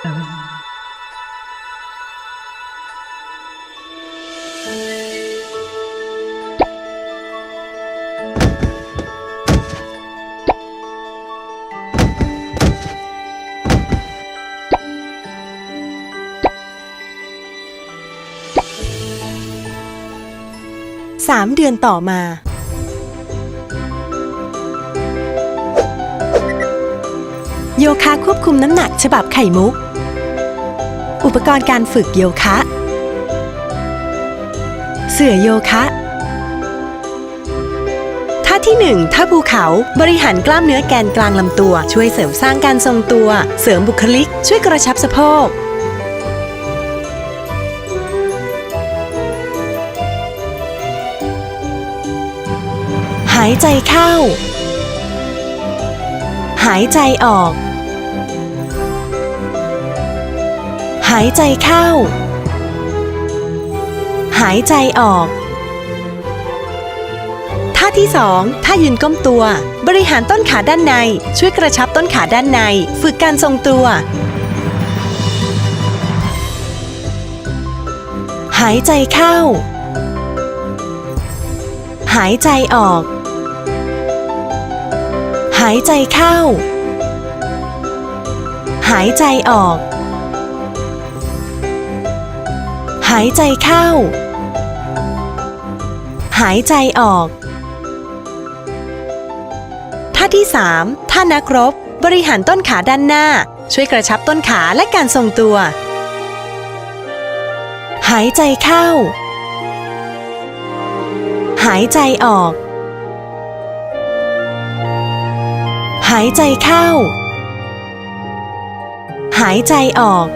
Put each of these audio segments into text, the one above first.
สามเดือนต่อมาโยคะควบคุมน้ำหนักฉบับไข่มุก อุปกรณ์การฝึกโยคะ เสื่อโยคะท่าที่ 1ท่าภูเขาบริหารกล้ามเนื้อแกนกลางลำตัว ช่วยเสริมสร้างการทรงตัว เสริมบุคลิก ช่วยกระชับสะโพกหายใจเข้า หายใจออก หายใจเข้า หายใจออก ท่าที่ 2 ท่ายืนก้มตัว บริหารต้นขาด้านใน ช่วยกระชับต้นขาด้านใน ฝึกการทรงตัว หายใจเข้า หายใจออก หายใจเข้า หายใจออก หายใจเข้า หายใจออก ท่าที่ 3 ท่านักรบ บริหารต้นขาด้านหน้า ช่วยกระชับต้นขาและการทรงตัว หายใจเข้า หายใจออก หายใจเข้า หายใจออก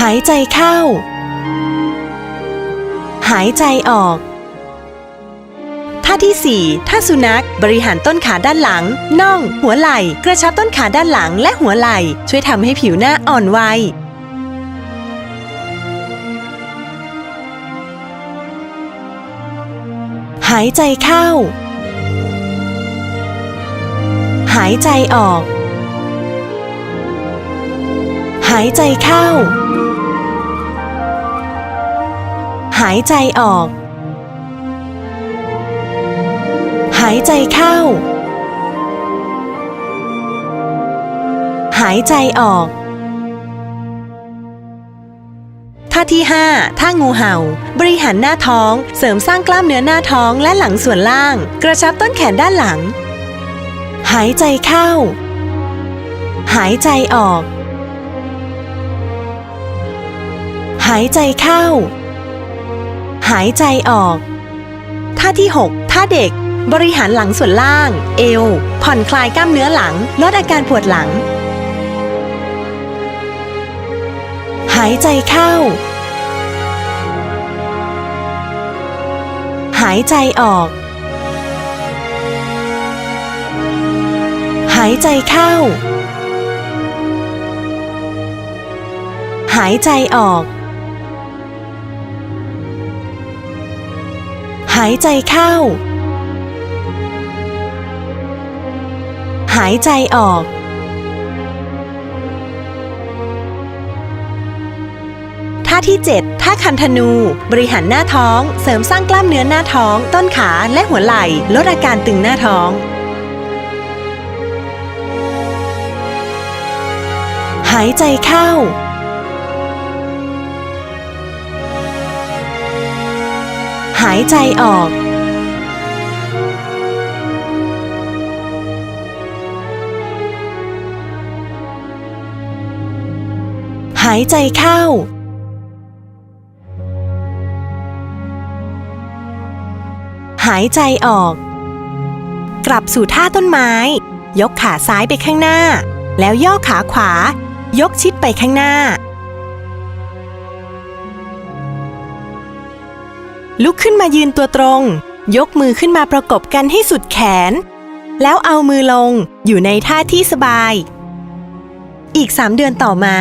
หายใจเข้า หายใจออก ท่าที่ 4 ท่าสุนัข บริหารต้นขาด้านหลัง น่อง หัวไหล่ กระชับต้นขาด้านหลังและหัวไหล่ ช่วยทำให้ผิวหน้าอ่อนวัยหายใจเข้า หายใจออก หายใจเข้า หายใจออก หายใจเข้า หายใจออก ท่าที่ 5 ท่างูเห่า บริหารหน้าท้อง เสริมสร้างกล้ามเนื้อหน้าท้องและหลังส่วนล่าง กระชับต้นแขนด้านหลัง หายใจเข้า หายใจออก หายใจเข้า หายใจออก ท่าที่ 6 ท่าเด็ก บริหารหลังส่วนล่าง เอว ผ่อนคลายกล้ามเนื้อหลัง ลดอาการปวดหลัง หายใจเข้า หายใจออก หายใจเข้า หายใจออกายใจเข้า หายใจออก ท่าที่ 7 ท่าคันธนู บริหารหน้าท้อง เสริมสร้างกล้ามเนื้อหน้าท้อง ต้นขาและหัวไหล่ ลดอาการตึงหน้าท้อง หายใจเข้า หายใจออก หายใจเข้า หายใจออก กลับสู่ท่าต้นไม้ ยกขาซ้ายไปข้างหน้า แล้วย่อขาขวา ยกชิดไปข้างหน้า ลุกขึ้นมายืนตัวตรง ยกมือขึ้นมาประกบกันให้สุดแขน แล้วเอามือลงอยู่ในท่าที่สบาย อีก 3 เดือนต่อมา